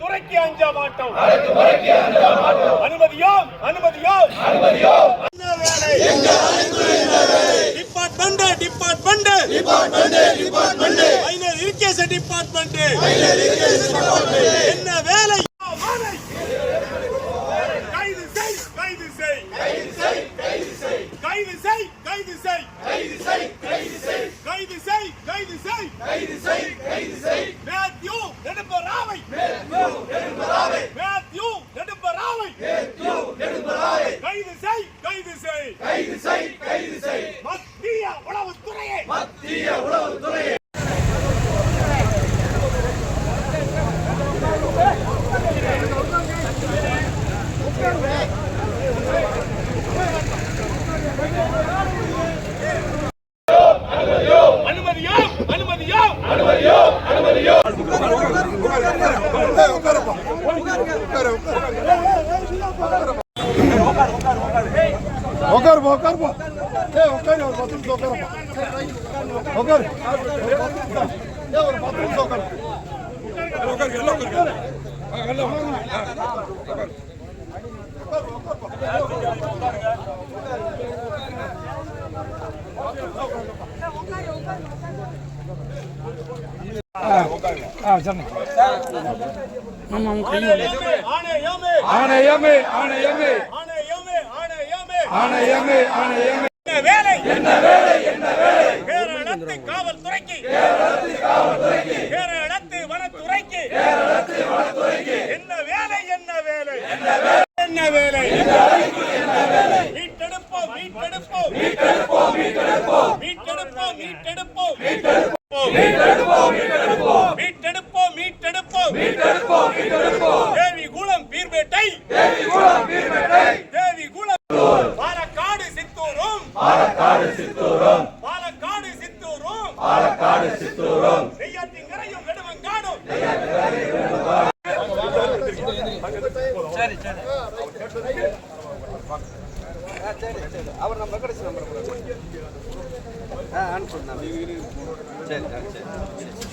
துறைக்கு அஞ்ச மாட்டோம். அனுமதியோ அனுமதியோ அனுமதியோ department department. Department department. Final இருக்கேஸ் department. Final இருக்கேஸ் என்ன வேலை? கைது செய் கைது செய். கைது செய் கைது செய். மத்திய உளவுத்துறையை. மத்திய உளவுத்துறையை. உட்கார உட்கார உட்கார உட்கார உட்கார ఒకరు ఒకరు ఒకరు బతులు ఒకరు ఒకరు బతులు ఒకరు ஆணையமே ஆணையமே ஆணையமே ஆணையமே ஆணையமே. என்ன வேலை? என்ன வேலை என்ன வேலை? கேரளத்து காவல்துறைக்கு. கேரளத்து காவல்துறைக்கு. கேரளத்து வனத்துறைக்கு. கேரளத்து வனத்துறைக்கு. என்ன வேலை என்ன வேலை? என்ன வேலை? என்ன வேலை? மீட்டெடுப்போம் மீட்டெடுப்போம். மீட்டெடுப்போம் மீட்டெடுப்போம். மீட்டெடுப்போம் மீட்டெடுப்போம். மீட்டெடுப்போம் மீட்டெடுப்போம் மீட்டெடுப்போம். மீட்டெடுப்போம் மீட்டெடுப்போம். தேவி குளம் பீர்பேட்டை தேவி குளம் பீர்பேட்டை அவர் நம்ம கடைசி நம்பர் ஆ அனுப்பிச்சு சரி சரி சரி.